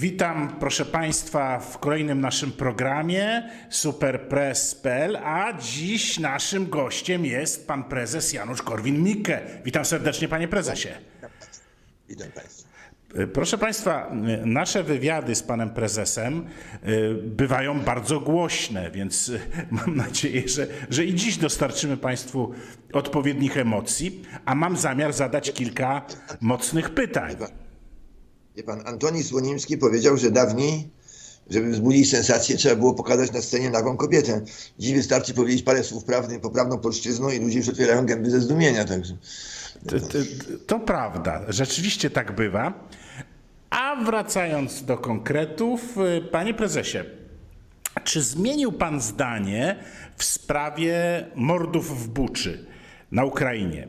Witam, proszę Państwa, w kolejnym naszym programie Superpress.pl, a dziś naszym gościem jest pan prezes Janusz Korwin-Mikke. Witam serdecznie, panie prezesie. Witam Państwa. Proszę Państwa, nasze wywiady z panem prezesem y, bywają bardzo głośne, więc mam nadzieję, że, że i dziś dostarczymy Państwu odpowiednich emocji, a mam zamiar zadać kilka mocnych pytań. Wie pan, Antoni Słonimski powiedział, że dawniej, żeby wzbudzić sensację, trzeba było pokazać na scenie nagą kobietę. Dziś wystarczy powiedzieć parę słów prawdy, poprawną polszczyzną i ludzie już otwierają gęby ze zdumienia. Także. To, to, to prawda, rzeczywiście tak bywa. A wracając do konkretów, y, panie prezesie, czy zmienił pan zdanie w sprawie mordów w Buczy na Ukrainie?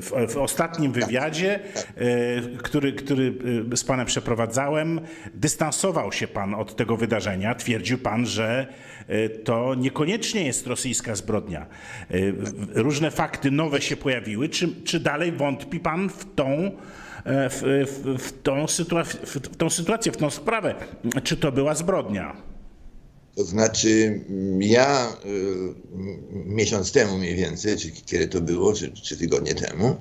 W, w ostatnim wywiadzie, y, który, który y, z panem przeprowadzałem, dystansował się pan od tego wydarzenia. Twierdził pan, że y, to niekoniecznie jest rosyjska zbrodnia. Różne fakty nowe się pojawiły. Czy, czy dalej wątpi pan w tą, e, w, w, w tą sytuację, w tą sprawę? Czy to była zbrodnia? To znaczy, mm, ja y, miesiąc temu mniej więcej, czy kiedy to było, czy, czy tygodnie temu,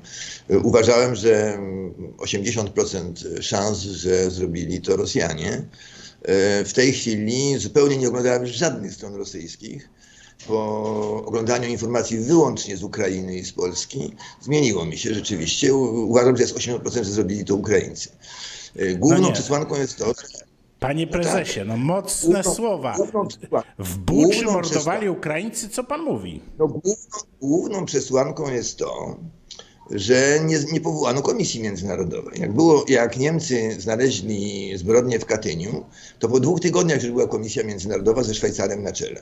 y, uważałem, że mm, 80% szans, że zrobili to Rosjanie. Y, W tej chwili zupełnie nie oglądałem żadnych stron rosyjskich. Po oglądaniu informacji wyłącznie z Ukrainy i z Polski zmieniło mi się rzeczywiście. U- Uważam, że jest 80%, że zrobili to Ukraińcy. Główną nie. przesłanką jest to, Panie prezesie, no mocne Główną- słowa. główną W Buczy mordowali Ukraińcy, co pan mówi? No, główną, główną przesłanką jest to, że nie, nie powołano komisji międzynarodowej. Jak, było, jak Niemcy znaleźli zbrodnię w Katyniu, to po dwóch tygodniach już była komisja międzynarodowa ze Szwajcarem na czele.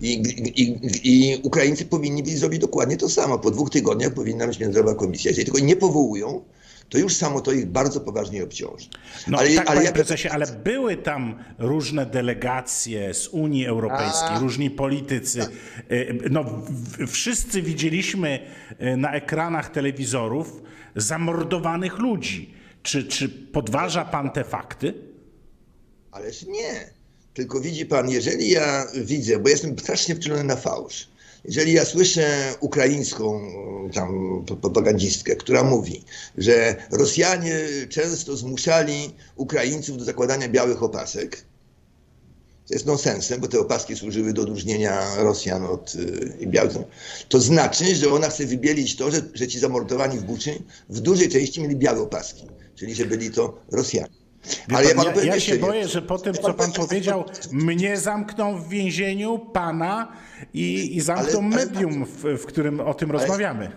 I, i, i Ukraińcy powinni byli zrobić dokładnie to samo. Po dwóch tygodniach powinna być międzynarodowa komisja. Jeżeli tylko nie powołują, to już samo to ich bardzo poważnie obciąży. No Ale- tak, ale panie ja- prezesie, ale były tam różne delegacje z Unii Europejskiej, A. różni politycy. Y, No, w- wszyscy widzieliśmy y, na ekranach telewizorów zamordowanych ludzi. Czy, czy podważa pan te fakty? Ależ nie. Tylko widzi pan, jeżeli ja widzę, bo jestem strasznie wczulony na fałsz, jeżeli ja słyszę ukraińską tam propagandistkę, która mówi, że Rosjanie często zmuszali Ukraińców do zakładania białych opasek, to jest nonsensem, bo te opaski służyły do odróżnienia Rosjan od y, białych. To znaczy, że ona chce wybielić to, że, że ci zamordowani w Buczy w dużej części mieli białe opaski, czyli że byli to Rosjanie. Wie Ale ja, pan, ja, ja się boję, że po tym, co pan powiedział, mnie zamkną w więzieniu, pana i, i zamkną Ale- ale- medium, w, w którym o tym rozmawiamy.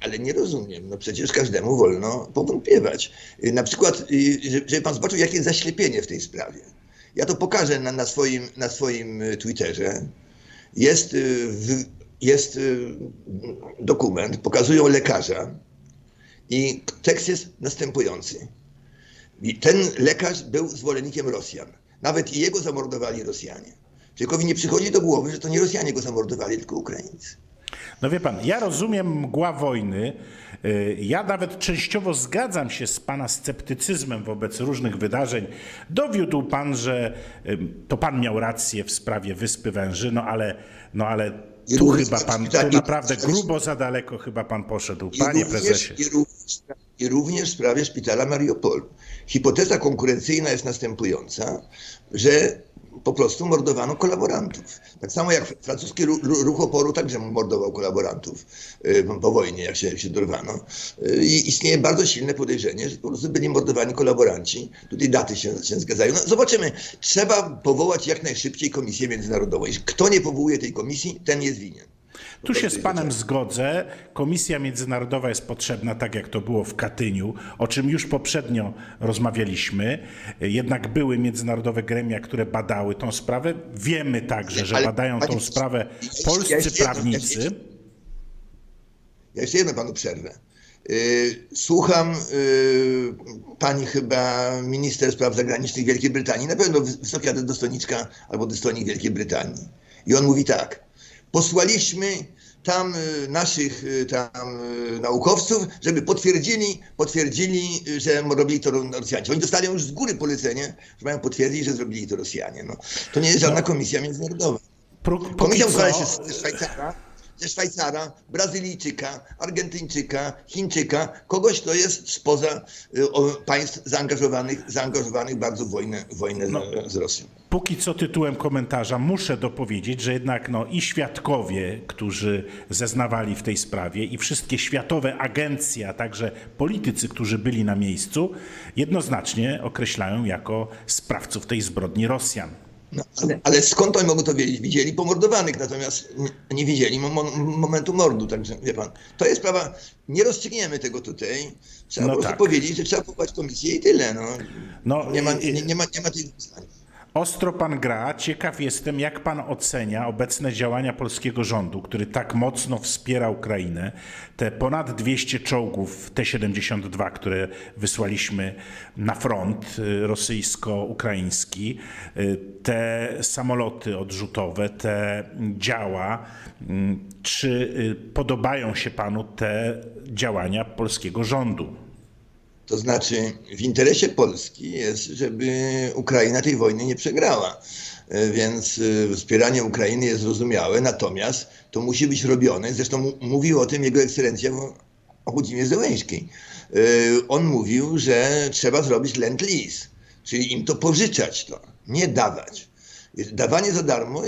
Ale nie rozumiem, no przecież każdemu wolno powątpiewać. Y, Na przykład, y, że- żeby pan zobaczył, jakie jest zaślepienie w tej sprawie. Ja to pokażę na, na, swoim, na swoim y, Twitterze. Jest, jest dokument, pokazują lekarza i tekst jest następujący. I ten lekarz był zwolennikiem Rosjan. Nawet i jego zamordowali Rosjanie. Człowiekowi nie przychodzi do głowy, że to nie Rosjanie go zamordowali, tylko Ukraińcy. No wie pan, ja rozumiem mgła wojny. Y, Ja nawet częściowo zgadzam się z pana sceptycyzmem wobec różnych wydarzeń. Dowiódł pan, że y, to pan miał rację w sprawie Wyspy Węży, no ale, no ale tu chyba pan, tak, tu naprawdę grubo za daleko chyba pan poszedł, I panie również, prezesie. I również, I również w sprawie szpitala Mariupol. Hipoteza konkurencyjna jest następująca, że po prostu mordowano kolaborantów. Tak samo jak francuski ru- ru- ruch oporu także mordował kolaborantów y, po wojnie, jak się, się dorwano. Y, I istnieje bardzo silne podejrzenie, że po prostu byli mordowani kolaboranci. Tutaj daty się, się zgadzają. No, zobaczymy. Trzeba powołać jak najszybciej komisję międzynarodową. Kto nie powołuje tej komisji, ten jest winien. Tu się z panem zgodzę. Komisja międzynarodowa jest potrzebna, tak jak to było w Katyniu, o czym już poprzednio rozmawialiśmy. Jednak były międzynarodowe gremia, które badały tą sprawę. Wiemy także, że Ale, badają tą panie- sprawę ja jeszcze- polscy ja jeszcze prawnicy. ja Ja jeszcze jedno panu przerwę. Yy, Słucham yy, pani chyba minister spraw zagranicznych Wielkiej Brytanii, na pewno wys- wysoka dostojniczka albo dostojnik Wielkiej Brytanii. I on mówi tak. Posłaliśmy tam y, naszych y, tam y, naukowców, żeby potwierdzili, potwierdzili, że robili to Rosjanie. Oni dostali już z góry polecenie, że mają potwierdzić, że zrobili to Rosjanie. No, to nie jest żadna komisja międzynarodowa. Komisja co- się z Szwajcara, ze Szwajcara, Brazylijczyka, Argentyńczyka, Chińczyka, kogoś, kto jest spoza y, państw zaangażowanych, zaangażowanych bardzo w wojnę, wojnę z, z Rosją. Póki co tytułem komentarza muszę dopowiedzieć, że jednak no, i świadkowie, którzy zeznawali w tej sprawie, i wszystkie światowe agencje, a także politycy, którzy byli na miejscu, jednoznacznie określają jako sprawców tej zbrodni Rosjan. No, ale, ale skąd oni mogą to wiedzieć? Widzieli pomordowanych, natomiast nie, widzieli mo, mo, momentu mordu. Także wie pan, to jest sprawa, nie rozstrzygniemy tego tutaj. Trzeba No po prostu tak. powiedzieć, że trzeba powołać komisję i tyle. No. No, nie, ma, nie, nie, ma, nie ma tych zdań. Ostro pan gra. Ciekaw jestem, jak pan ocenia obecne działania polskiego rządu, który tak mocno wspiera Ukrainę. Te ponad 200 czołgów T-72, które wysłaliśmy na front y, rosyjsko-ukraiński, y, te samoloty odrzutowe, te działa. mm, Czy y, podobają się panu te działania polskiego rządu? To znaczy, w interesie Polski jest, żeby Ukraina tej wojny nie przegrała. E, Więc e, wspieranie Ukrainy jest zrozumiałe, natomiast to musi być robione. Zresztą mówił o tym jego ekscelencja Włodzimierz Zełęński. E, On mówił, że trzeba zrobić lend lease, czyli im to pożyczać to, nie dawać. Dawanie za darmo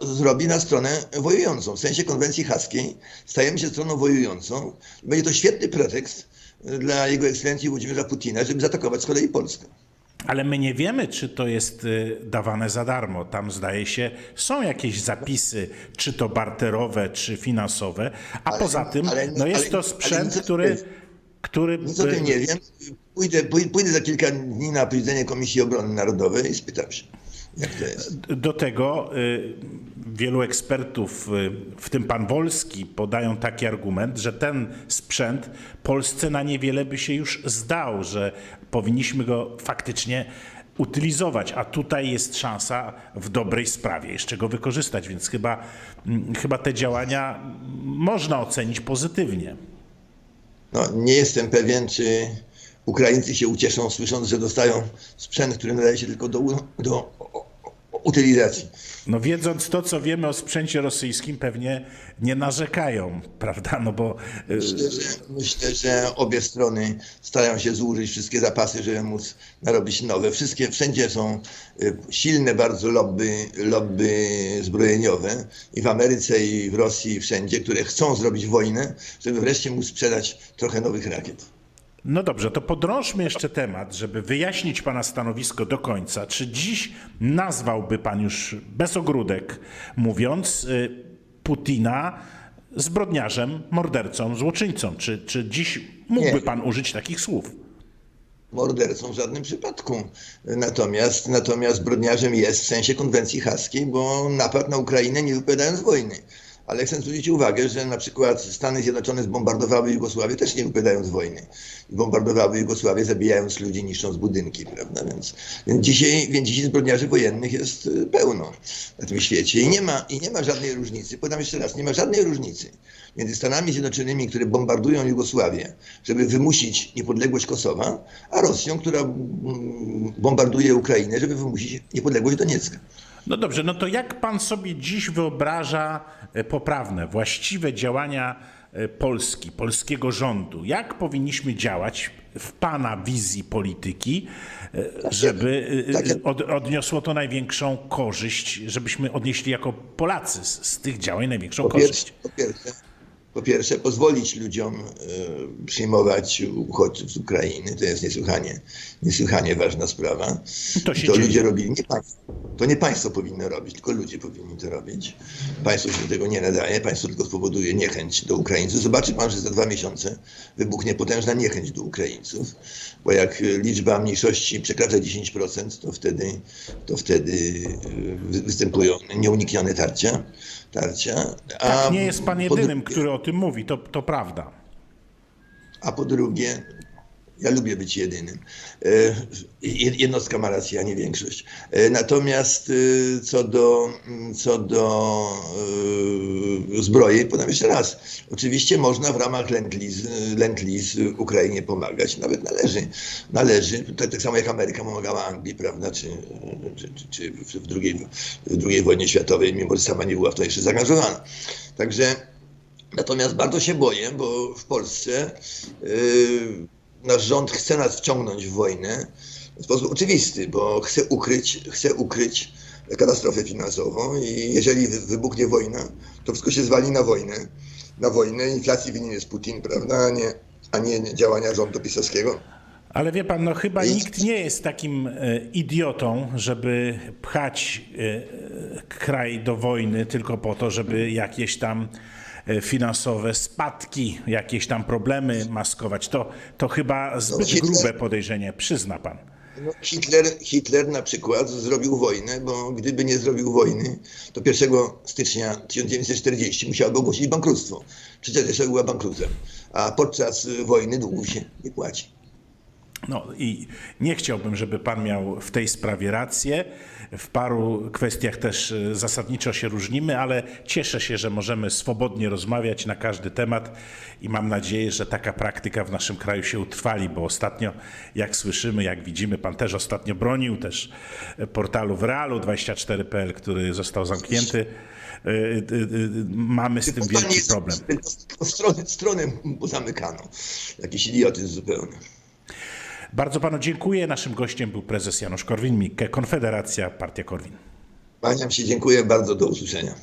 zrobi na stronę wojującą. W sensie konwencji haskiej stajemy się stroną wojującą. Będzie to świetny pretekst dla jego ekscelencji Włodzimierza Putina, żeby zaatakować z kolei Polskę. Ale my nie wiemy, czy to jest y, dawane za darmo. Tam zdaje się, są jakieś zapisy, czy to barterowe, czy finansowe, a Ale- poza tym ale- no jest ale- to sprzęt, który, który Nic o tym nie wiem. Pójdę, pój- pójdę za kilka dni na posiedzenie Komisji Obrony Narodowej i spytam się, jak to jest. Do tego y, wielu ekspertów, y, w tym pan Wolski, podają taki argument, że ten sprzęt Polsce na niewiele by się już zdał, że powinniśmy go faktycznie utylizować, a tutaj jest szansa w dobrej sprawie jeszcze go wykorzystać, więc chyba, mm, chyba te działania można ocenić pozytywnie. No, nie jestem pewien, czy Ukraińcy się ucieszą, słysząc, że dostają sprzęt, który nadaje się tylko do, do utylizacji. No wiedząc to, co wiemy o sprzęcie rosyjskim, pewnie nie narzekają, prawda? No bo y, Myślę że, myślę, że obie strony starają się zużyć wszystkie zapasy, żeby móc narobić nowe. Wszystkie, wszędzie są y, silne bardzo lobby, lobby zbrojeniowe i w Ameryce, i w Rosji, i wszędzie, które chcą zrobić wojnę, żeby wreszcie móc sprzedać trochę nowych rakiet. No dobrze, to podrążmy jeszcze temat, żeby wyjaśnić Pana stanowisko do końca. Czy dziś nazwałby Pan już bez ogródek, mówiąc, y, Putina zbrodniarzem, mordercą, złoczyńcą? Czy, czy dziś mógłby Nie. Pan użyć takich słów? mordercą w żadnym przypadku. Natomiast, natomiast zbrodniarzem jest w sensie konwencji haskiej, bo napadł na Ukrainę nie wypowiadając wojny. Ale chcę zwrócić uwagę, że na przykład Stany Zjednoczone zbombardowały Jugosławię też nie wypowiadając wojny. Bombardowały Jugosławię zabijając ludzi, niszcząc budynki, prawda? Więc, więc, dzisiaj, więc dzisiaj zbrodniarzy wojennych jest y, pełno na tym świecie i nie ma, i nie ma żadnej różnicy. Powiem jeszcze raz, nie ma żadnej różnicy między Stanami Zjednoczonymi, które bombardują Jugosławię, żeby wymusić niepodległość Kosowa, a Rosją, która mm, bombarduje Ukrainę, żeby wymusić niepodległość Doniecka. No dobrze, no to jak Pan sobie dziś wyobraża e, poprawne, właściwe działania e, Polski, polskiego rządu? Jak powinniśmy działać w Pana wizji polityki, e, żeby e, tak od, odniosło to największą korzyść, żebyśmy odnieśli jako Polacy z, z tych działań największą Po pierwsze, korzyść? po pierwsze, po pierwsze pozwolić ludziom e, przyjmować uchodźców z Ukrainy. To jest niesłychanie, niesłychanie ważna sprawa. To się to dzieje. ludzie robili, nie państwo. To nie państwo powinno robić, tylko ludzie powinni to robić. Państwo się do tego nie nadaje, państwo tylko spowoduje niechęć do Ukraińców. Zobaczy pan, że za dwa miesiące wybuchnie potężna niechęć do Ukraińców, bo jak liczba mniejszości przekracza 10%, to wtedy, to wtedy e, wy- występują nieuniknione tarcia. tarcia. A Tak, nie jest Pan jedynym, drugie- który o tym mówi, to, to prawda. a po drugie, Ja lubię być jedynym. E, jed- Jednostka ma rację, a nie większość. E, Natomiast e, co do, mm, co do zbroi, powiem jeszcze raz, oczywiście można w ramach Lend-Lease Ukrainie pomagać, nawet należy. Należy, tak, tak samo jak Ameryka pomagała Anglii, prawda, czy, czy, czy, w, drugiej, w drugiej wojnie światowej, mimo że sama nie była w to jeszcze zaangażowana. Także Natomiast bardzo się boję, bo w Polsce yy, nasz rząd chce nas wciągnąć w wojnę w sposób oczywisty, bo chce ukryć, chce ukryć katastrofę finansową i jeżeli wy- wybuchnie wojna, to wszystko się zwali na wojnę. Na wojnę inflacji winien jest Putin, prawda, a nie, a nie działania rządu pisowskiego. Ale wie pan, no chyba nikt nie jest takim e, idiotą, żeby pchać e, kraj do wojny tylko po to, żeby jakieś tam finansowe spadki, jakieś tam problemy maskować. To, to chyba zbyt Hitler- grube podejrzenie, przyzna pan. No, Hitler, Hitler na przykład zrobił wojnę, bo gdyby nie zrobił wojny, to 1 stycznia 1940 musiałby ogłosić bankructwo. Rzesza była bankrutem, a podczas wojny długów się nie płaci. No i nie chciałbym, żeby pan miał w tej sprawie rację. W paru kwestiach też e, zasadniczo się różnimy, ale cieszę się, że możemy swobodnie rozmawiać na każdy temat i mam nadzieję, że taka praktyka w naszym kraju się utrwali, bo ostatnio, jak słyszymy, jak widzimy, pan też ostatnio bronił też e, portalu w realu24.pl, który został zamknięty. E, e, e, Mamy z tym wielki problem. Stronę, stronę zamykano. Jakiś idiotyzm zupełny. Bardzo panu dziękuję. Naszym gościem był prezes Janusz Korwin-Mikke, Konfederacja, Partia Korwin. Kłaniam się, dziękuję bardzo, do usłyszenia.